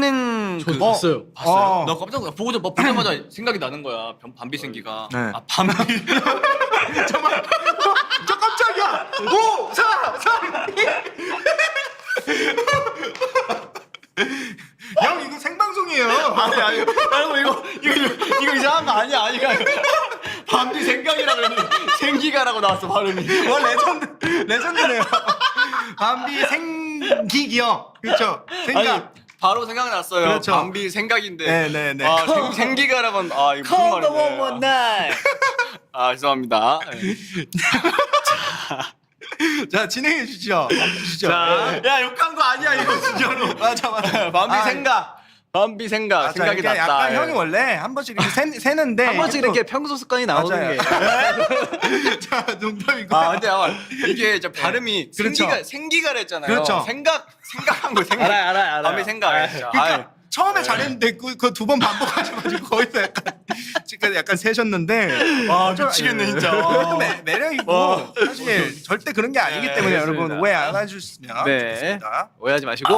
는 저도 그 봤어요. 봤어요. 어. 나 깜짝 놀라. 보고 뭐 보자마자 생각이 나는 거야. 변- 밤비 생기가. 네. 아 밤비. 잠깐만. 저 깜짝이야. 오, 사, 사. 형 이거 생방송이에요. 아니 아니. 여러분 이거 이거 이거, 이거 이상한 거 아니야 아니가. 밤비 생각이라 그러니 생기가라고 나왔어 발음이. 와 레전드 레전드네요. 밤비 생기기요. 그렇죠. 생각. 아니 바로 생각났어요. 그렇죠. 밤비 생각인데. 네, 네, 네. 아 생, 생기가라고 아 이거 무슨 말인데. night. 아 죄송합니다. 네. 자 진행해 주시죠. 주시죠. 자, 야 욕한 거 아니야 이거 진짜로. 맞아 맞아. 밤비 아, 생각. 밤비 생각. 맞아, 생각이 이게 났다. 약간 예. 형이 원래 한 번씩 이렇게 세, 세는데 한 번씩 또- 이렇게 평소 습관이 나오는 맞아요. 게. 자 농담이고. 아 근데 아마 이게 이제 발음이 그렇죠. 생기가 생기가 했잖아요. 그렇죠. 생각 생각한 거 생각. 알아요, 알아요, 알아요. 밤비 생각. 아, 진짜. 그러니까 아유. 처음에 잘했는데 그두번 반복하셔가지고 거기서 약간 지금 약간 세셨는데 와 좀- 미치겠네 예. 진짜. 그것도 매, 매력이고 와. 사실 절대 그런 게 아니기 네, 때문에. 여러분 오해 안 해주시면 네. 좋겠습니다. 오해하지 마시고.